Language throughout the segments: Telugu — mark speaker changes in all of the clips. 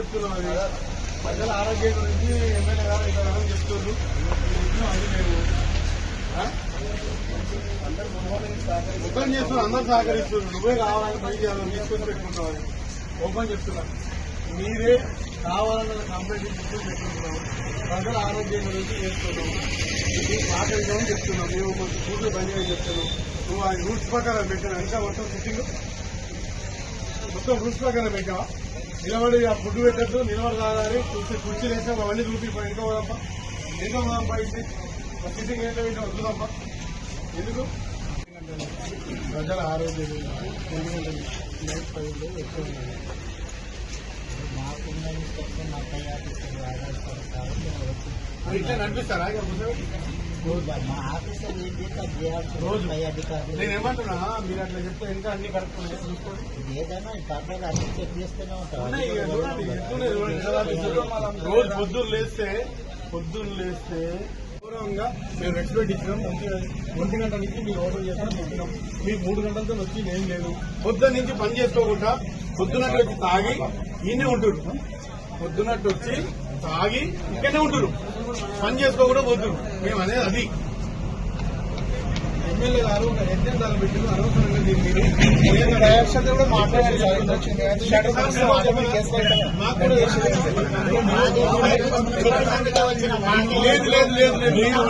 Speaker 1: చెప్తున్నాం అది. ప్రజల ఆరోగ్యం గురించి ఎమ్మెల్యే గారు ఇక్కడ అని చెప్తున్నారు అది మేము ఓపెన్ చేస్తున్నారు అందరు సహకరిస్తున్నారు. నువ్వే కావాలని పని చేయాలని తీసుకొని పెట్టుకుంటావు ఓపెన్ చెప్తున్నా. మీరే కావాలన్న కంప్లైంట్ తీసుకొని పెట్టుకుంటున్నావు. ప్రజల ఆరోగ్యం గురించి చేస్తున్నావు. ఇది చెప్తున్నాం చెప్తున్నావు. మేము కొంచెం కూతురు పని చెప్తున్నాం. చెప్తున్నావు నువ్వు ఆ రూల్స్ ప్రకారం పెట్టాను ఇంకా మొత్తం సిట్టింగ్ మొత్తం రూల్స్ ప్రకారం పెట్టావా? నిలబడి ఆ ఫుడ్ పెట్టద్దు నిలబడి రాగాలి కుర్చీ కుర్చీలు వేసాం అవన్నీ చూపి ఇంకా పోదప్ప ఇంకా పోదప్ప ఇది సిట్టింగ్ ఏంటో ఏంటో వద్దుదప్ప ఎందుకు? ప్రజల ఆరోగ్యం ఎక్కువ
Speaker 2: మాకున్న ఇష్టం మా పై ఆఫీసర్ ఆధారపడి కాబట్టి మేము వచ్చి
Speaker 1: ఇట్లా నడిపిస్తారా? మీరు అట్లా చెప్తే ఇంకా అన్ని కరెక్ట్ చూసుకోండి
Speaker 2: ఏదైనా పర్లేదు అన్ని చెక్ చేస్తూనే ఉంటాం.
Speaker 1: రోజు పొద్దున్న లేస్తే పొద్దున్న లేస్తే గౌరవంగా మేము ఎక్స్పెక్ట్ ఇచ్చినాం. ఒంటి గంట నుంచి మీరు ఆర్డర్ చేస్తాం చెప్పినాం మీకు మూడు గంటలతో వచ్చి ఏం లేదు. పొద్దున్న నుంచి పని చేసుకోకుండా పొద్దున్నట్టు వచ్చి తాగి ఈయనే ఉంటురు పొద్దున్నట్టు వచ్చి తాగి ఇక్కడనే ఉంటురు పని చేసుకోకుండా పోతున్నాం. మేము అనేది అది. ఎమ్మెల్యే గారు ఒక ఎజెండాలు పెట్టిన అనవసరంగా దీన్ని కూడా మాట్లాడారు
Speaker 2: వచ్చిన మాకు
Speaker 1: లేదు లేదు లేదు మీరు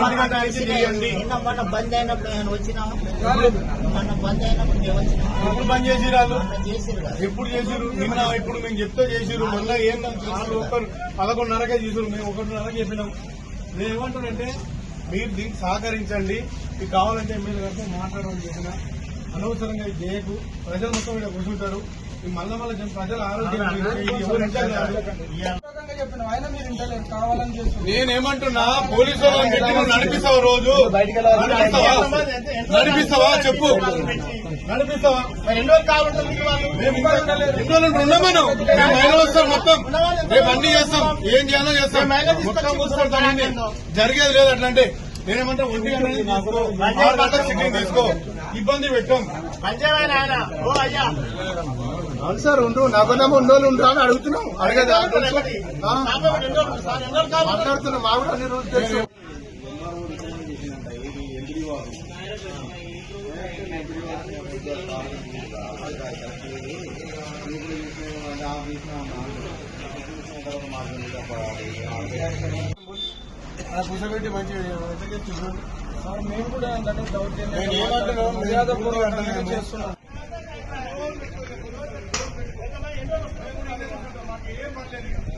Speaker 1: చేయండి
Speaker 2: మొన్న బంద్ అయినప్పుడు నేను వచ్చినాము మొన్న బంద్ అయినప్పుడు మేము
Speaker 1: ఎప్పుడు పని చేసిరు వాళ్ళు ఎప్పుడు నిన్న ఇప్పుడు మేము చెప్తే చేసిరు మళ్ళీ ఏం వాళ్ళు ఒకరు పదకొండున్నరకే చేసిరు మేము ఒకటిన్నరకే చెప్పినాం. నేను ఏమంటానంటే మీరు దీనికి సహకరించండి. మీకు కావాలంటే ఎమ్మెల్యే గారితో మాట్లాడమని చెప్పిన. అనవసరంగా ఇది చేయకు ప్రజలు మొత్తం ఇక్కడ కూర్చుంటారు. ఈ మళ్ళా మళ్ళీ చెప్పి ప్రజల ఆరోగ్యం. నేనేమంటున్నా? పోలీసు వాళ్ళని పెట్టి నువ్వు నడిపిస్తావా రోజు? నడిపిస్తావా? చెప్పు.
Speaker 2: ఎన్ని
Speaker 1: రోజులు వస్తాం మొత్తం. రేపు అన్ని చేస్తాం. ఏం చేయాలో చేస్తాం. మొత్తం కూర్చుంటాం అన్ని. జరిగేది లేదు అట్లా అంటే నేనేమంటే ఒంటి తీసుకో. ఆరు గంటలకు సిట్టింగ్ తీసుకో. ఇబ్బంది పెట్టాం. అవును సార్ ఉండు. నగనం ఉన్నోళ్ళు ఉండరు అని అడుగుతున్నాం. అడగదా? మాట్లాడుతున్నాం. మా కూడా అన్ని రోజులు తెలుసు. అలా కూర్చోబెట్టి ఎట్లా చేస్తున్నాం
Speaker 3: సార్ మేము కూడా
Speaker 1: నేను
Speaker 3: మర్యాదపూర్వకంగా
Speaker 1: మాకు ఏం పర్లేదు.